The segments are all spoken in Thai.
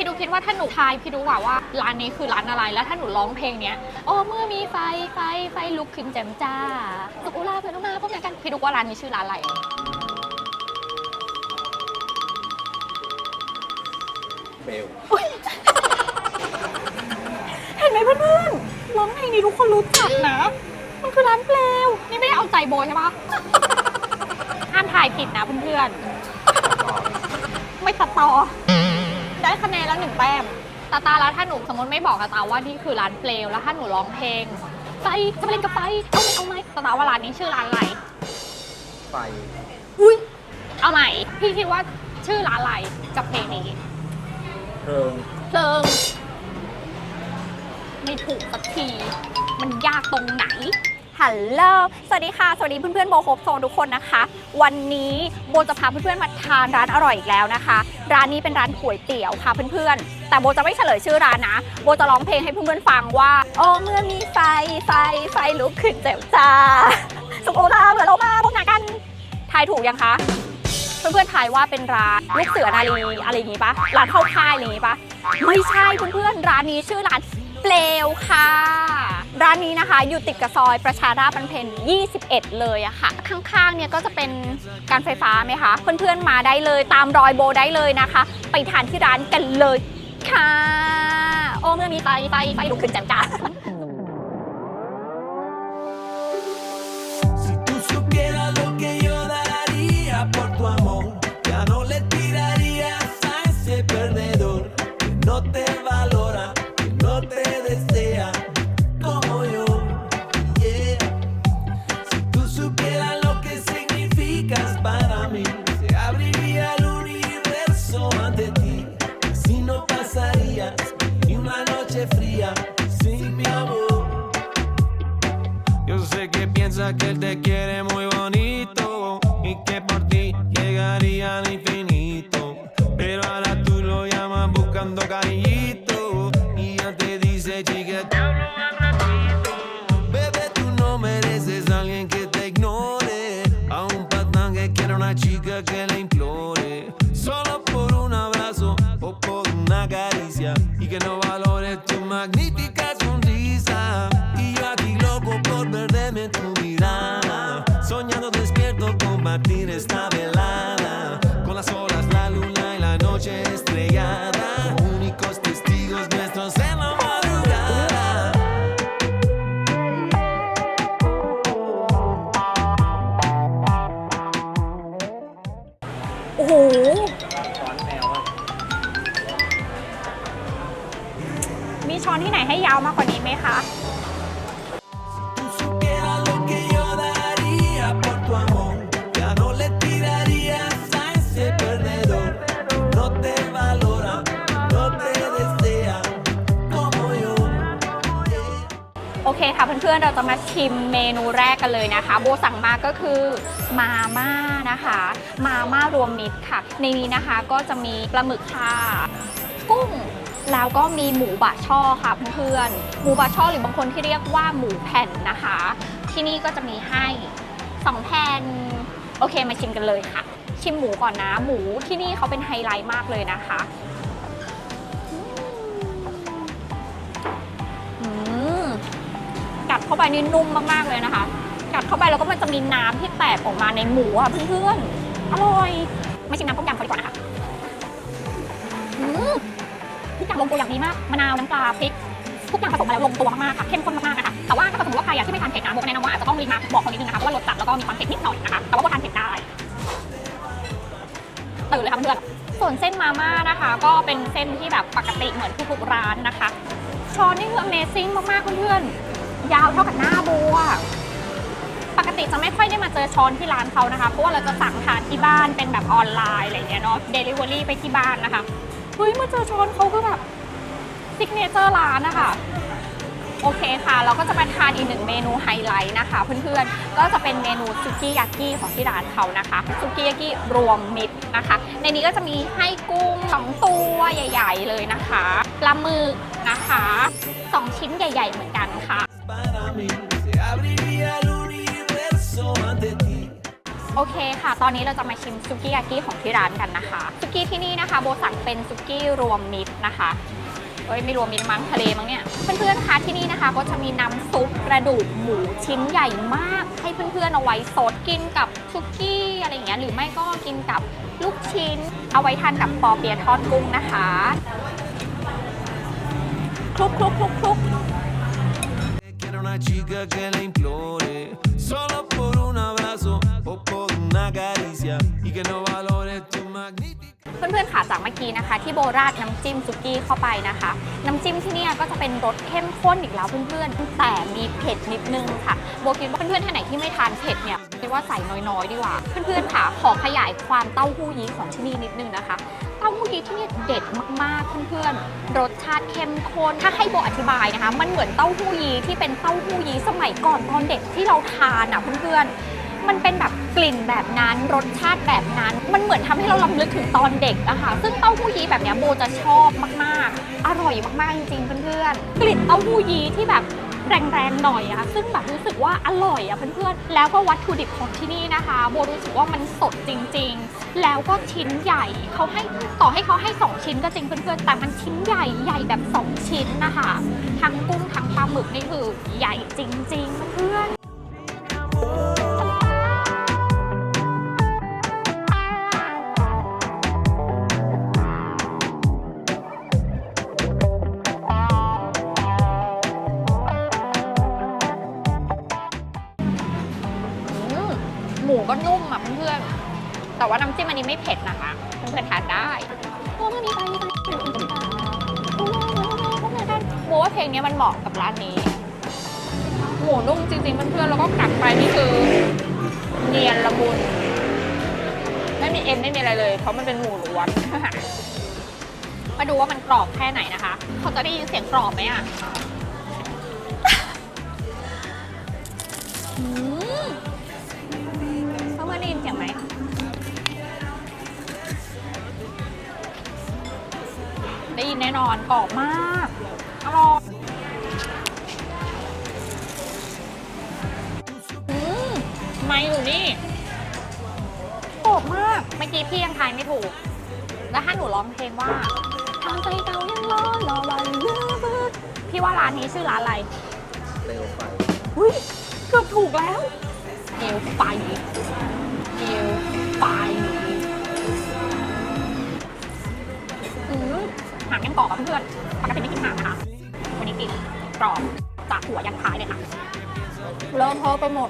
พี่ดูคิดว่าถ้าหนูทายพี่ดูว่าว่าร้านนี้คือร้านอะไรแล้วถ้าหนูร้องเพลงเนี้ยโอ้เมื่อมีไฟไฟไฟลุกขึ้นแจ่มจ้าสุกุลาเพื่อนมาพบกันพี่ดูว่าร้านนี้ชื่อร้านอะไรเบลเห็นไหมเพื่อนๆร้องเพลงนี้ทุกคนรู้จักนะ มันคือร้านเปลวนี่ไม่ได้เอาใจโบใช่ปะห้ามถ่ายผิดนะเพื่อนๆไม่ตัดต่อ ได้คะแนนแล้วหนึ่งแต้ม ตาตาแล้วถ้าหนูสมมติไม่บอกตาตาว่านี่คือร้านเปลวแล้วถ้าหนูร้องเพลงไฟจะไปเล่นกับไฟเอาไหมเอาไหมตาตาว่าร้านนี้ชื่อร้านอะไรไฟอุ้ยเอาใหม่ พี่คิดว่าชื่อร้านอะไรกับเพลงนี้เพลิงเพลิงไม่ถูกสักที มันยากตรงไหน ฮัลโหล สวัสดีค่ะ สวัสดีเพื่อนๆโบโฮปโซนทุกคนนะคะ วันนี้โบจะพาเพื่อนๆมาทานร้านอร่อยอีกแล้วนะคะ ร้านนี้เป็นร้านก๋วยเตี๋ยวค่ะเพื่อนๆ แต่โบจะไม่เฉลยชื่อร้านนะ โบจะร้องเพลงให้เพื่อนๆฟังว่าโอ้เมื่อมีไฟไฟไฟลุกขึ้นแจ่มจ้าสุโขทัยเหมือนเรามาพบหน้ากัน ทายถูกยังคะ เพื่อนๆทายว่าเป็นร้านลูกเสือนาลีอะไรอย่างงี้ปะร้านเข้าค่ายอะไรอย่างงี้ปะไม่ใช่เพื่อนๆร้านนี้ชื่อร้าน เปลวค่ะ ร้านนี้นะคะอยู่ติดกับซอยประชาราบันเพน21 เลยอะค่ะ ข้างๆ เนี่ยก็จะเป็นการไฟฟ้าไหมคะ เพื่อนๆ มาได้เลยตามรอยโบได้เลยนะคะ ไปทานที่ร้านกันเลยค่ะ โอ้เมื่อมีไฟไฟไฟลุกขึ้นจังจ้า it's there. No valores tu magnífica sonrisa. Y yo aquí loco por perderme tu mirada, soñando despierto compartir esta velada con las olas, la luna y la noche estrellada, únicos testigos nuestros en la madrugada. โาวมากกว่านี้ไหมคะ โอเคค่ะเพื่อนๆ เราจะมาชิมเมนูแรกกันเลยนะคะ โบสั่งมาก็คือมาม่านะคะ มาม่ารวมมิตรค่ะ ในนี้นะคะก็จะมีปลาหมึกค่ะ กุ้ง แล้วก็มีหมูบะช่อค่ะเพื่อนๆหมูบะช่อหรือบางคนที่เรียกว่าหมูแผ่นนะคะ ที่นี่ก็จะมีให้สองแผ่นโอเคมาชิมกันเลยค่ะ ชิมหมูก่อนนะ หมูที่นี่เขาเป็นไฮไลท์มากเลยนะคะอืมกัดเข้าไปนี่นุ่มมากๆเลยนะคะ กัดเข้าไปแล้วก็มันจะมีน้ำที่แตกออกมาในหมูอะเพื่อนๆอร่อยมาชิมน้ำต้มยำเขาดีกว่านะคะ ลงตัวอย่างดีมาก มะนาวน้ำปลาพริก ทุกอย่างผสมมาแล้วลงตัวมากๆค่ะเข้มข้นมากๆนะคะแต่ว่าถ้าสมมติว่าใครอยากที่ไม่ทานเผ็ดนะโบก็แนะนำว่าอาจจะต้องรีมาบอกเขานิดนึงนะคะเพราะว่ารสจัดแล้วก็มีความเผ็ดนิดหน่อยนะคะแต่ว่าโบทานเผ็ดได้ตื่นเลยค่ะเพื่อนส่วนเส้นมาม่านะคะ ก็เป็นเส้นที่แบบปกติเหมือนทุกๆร้านนะคะช้อนนี่คือ Amazing มากๆเพื่อนๆยาวเท่ากับหน้าโบอะปกติจะไม่ค่อยได้มาเจอช้อนที่ร้านเขานะคะ เพราะว่าเราจะสั่งทานที่บ้านเป็นแบบออนไลน์อะไรเงี้ยเนาะ Delivery ไปที่บ้านนะคะ เฮ้ยมาเจอช้อนเขาก็แบบซิกเนเจอร์ร้านนะคะ โอเคค่ะ เราก็จะมาทานอีกหนึ่งเมนูไฮไลท์นะคะ เพื่อนๆ ก็จะเป็นเมนูซุกี้ยากิของที่ร้านเขานะคะซุกี้ยากิรวมมิตรนะคะ ในนี้ก็จะมีให้กุ้งสองตัวใหญ่ ๆ เลยนะคะปลาหมึกนะคะสองชิ้นใหญ่ ๆ เหมือนกันค่ะ โอเคค่ะ ตอนนี้เราจะมาชิมซุกี้ยากิของที่ร้านกันนะคะซุกี้ที่นี่นะคะ โบสั่งเป็นซุกี้รวมมิตรนะคะเอ้ยไม่รวมมิตรมั้งทะเลมั้งเนี่ยเพื่อนๆคะที่นี่นะคะ ก็จะมีน้ำซุปกระดูกหมูชิ้นใหญ่มาก ให้เพื่อนๆเอาไว้สดกินกับซุกี้อะไรอย่างเงี้ยหรือไม่ก็กินกับลูกชิ้น เอาไว้ทานกับปอเปียะทอดกุ้งนะคะคลุกคลุกคลุกคลุก una chica que la implore Solo por un abrazo o por una caricia Y que no valore tu magnífica เพื่อนๆค่ะจากเมื่อกี้นะคะ ที่โบราดน้ำจิ้มซุกี้เข้าไปนะคะ น้ำจิ้มที่เนี่ยก็จะเป็นรสเข้มข้นอีกแล้วเพื่อนๆ แต่มีเผ็ดนิดนึงค่ะ โบคิดว่าเพื่อนๆท่านไหนที่ไม่ทานเผ็ดเนี่ยคิดว่าใส่น้อยๆ ดีกว่า เพื่อนๆค่ะขอขยายความเต้าหู้ยี้ของที่นี่นิดนึงนะคะ เต้าหู้ยี้ที่นี่เด็ดมากๆเพื่อนๆรสชาติเข้มข้นถ้าให้โบอธิบายนะคะ มันเหมือนเต้าหู้ยี้ที่เป็นเต้าหู้ยี้สมัยก่อนตอนเด็กที่เราทานอะเพื่อนๆมันเป็นแบบกลิ่นแบบนั้นรสชาติแบบนั้น มันเหมือนทำให้เราลำลึกถึงตอนเด็กอะค่ะซึ่งเต้าหู้ยี้แบบเนี้ยโบจะชอบมากๆ อร่อยมากๆจริงๆเพื่อนๆกลิ่นเต้าหู้ยี้ที่แบบ แรงๆหน่อยอะซึ่งแบบรู้สึกว่าอร่อยอะเพื่อนๆ แล้วก็วัตถุดิบของที่นี่นะคะ โบรู้สึกว่ามันสดจริงๆ แล้วก็ชิ้นใหญ่เขาให้ต่อให้เขาให้ 2 ชิ้นก็จริงเพื่อนๆ แต่มันชิ้นใหญ่ใหญ่แบบ 2 ชิ้นนะคะ ทั้งกุ้งทั้งปลาหมึกนี่คือใหญ่จริงๆเพื่อน อะเพื่อนๆ แต่ว่าน้ำจิ้มอันนี้ไม่เผ็ดนะคะ เพื่อนๆทานได้โอ้มันมีไปไปโบว่าเพลงนี้มันเหมาะกับร้านนี้ หมูนุ่มจริงๆเพื่อนๆ แล้วก็กัดไปนี่คือเนียนละมุน ไม่มีเอ็นไม่มีอะไรเลย เพราะมันเป็นหมูล้วน มาดูว่ามันกรอบแค่ไหนนะคะ เขาจะได้ยินเสียงกรอบไหมอะ ได้ยินแน่นอนกรอบมากอร่อยอืมไม่อยู่นี่กรอบมาก เมื่อกี้พี่ยังทายไม่ถูก แล้วถ้าหนูร้องเพลงว่าทางใจเก่ายังรอรอวันเลือพี่ว่าร้านนี้ชื่อร้านอะไร ด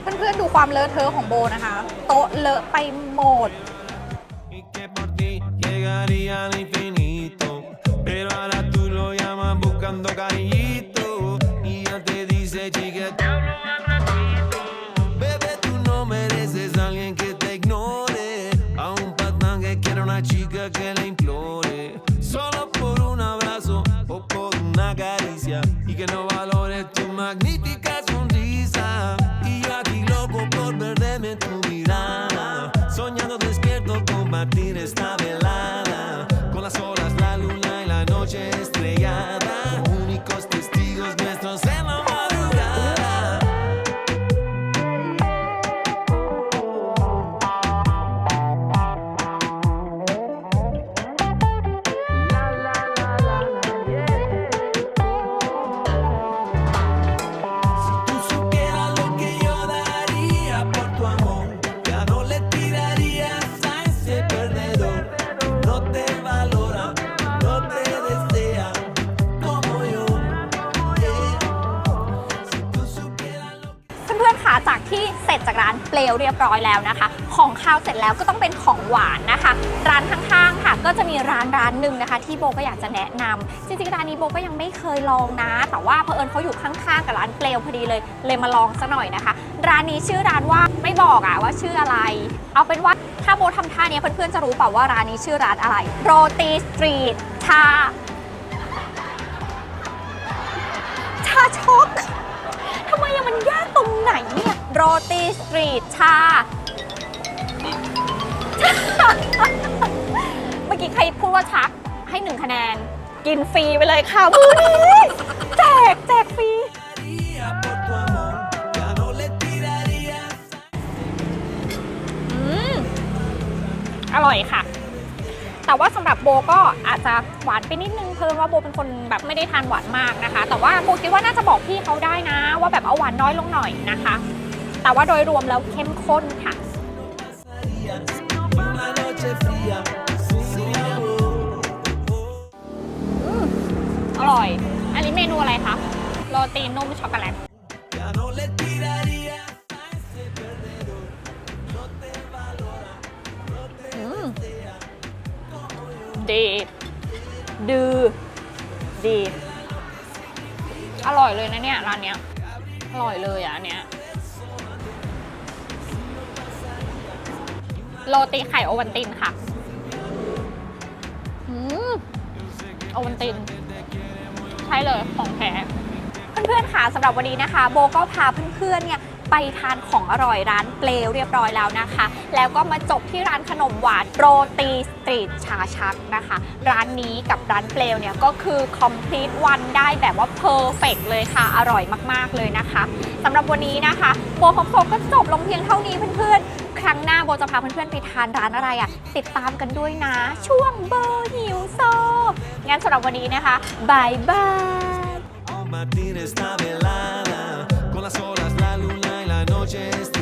เพื่อนๆดูความเลอะเทอะของโบนะคะ โต๊ะเลอะไปหมด Y que por ti llegaría al infinito Pero ahora tú lo llamas buscando cariñito Y ya te dice chica te hablo más ratito Bebé tú no mereces a alguien que te ignore A un patán que quiera una chica que le implore Solo por un abrazo o por una caricia Y que no valore tu magnífica เปลวเรียบร้อยแล้วนะคะ ของข้าวเสร็จแล้วก็ต้องเป็นของหวานนะคะ ร้านข้างๆค่ะ ก็จะมีร้านร้านหนึ่งนะคะ ที่โบก็อยากจะแนะนำจริงๆร้านนี้โบก็ยังไม่เคยลองนะ แต่ว่าเผอิญเขาอยู่ข้างๆกับร้านเปลวพอดีเลย เลยมาลองซะหน่อยนะคะ ร้านนี้ชื่อร้านว่าไม่บอกอะว่าชื่ออะไร เอาเป็นว่าถ้าโบทำท่านี้เพื่อนๆจะรู้เปล่าว่าร้านนี้ชื่อร้านอะไรโรตีสตรีทชาชาช็อกทำไมมันยากตรงไหนเนี่ย โรตีสตรีทชา เมื่อกี้ใครพูดว่าชักให้หนึ่งคะแนน กินฟรีไปเลยค่ะมือนี้แจกแจกฟรีอร่อยค่ะ แต่ว่าสำหรับโบก็อาจจะหวานไปนิดนึงเพิ่มว่าโบเป็นคนแบบไม่ได้ทานหวานมากนะคะ แต่ว่าโบคิดว่าน่าจะบอกพี่เขาได้นะ ว่าแบบเอาหวานน้อยลงหน่อยนะคะ แต่ว่าโดยรวมแล้วเข้มข้นค่ะ อร่อย อันนี้เมนูอะไรคะ โรตีนุ่มช็อกโกแลต Ya no le tiraría a ese perdedor. No te valora, อืมดีดือดี อร่อยเลยนะเนี่ย ร้านเนี้ย อร่อยเลยอะอันเนี้ย โรตีไข่โอวันตินค่ะโอวันติน ใช่เลยของแท้เพื่อนๆค่ะสำหรับวันนี้นะคะ โบก็พาเพื่อนๆเนี่ย ไปทานของอร่อยร้านเปลวเรียบร้อยแล้วนะคะ แล้วก็มาจบที่ร้านขนมหวานโรตีสตรีทชาชักนะคะ ร้านนี้กับร้านเปลวเนี่ยก็คือ complete one ได้แบบว่า perfect เลยค่ะ อร่อยมากๆเลยนะคะสำหรับวันนี้นะคะโบพบโซก็จบลงเพียงเท่านี้เพื่อนๆ ครั้งหน้าโบจะพาเพื่อนๆไปทานร้านอะไรอะ่ะ ติดตามกันด้วยนะ ช่วงโบหิวโซงั้นสำหรับวันนี้นะคะบายบาย Just.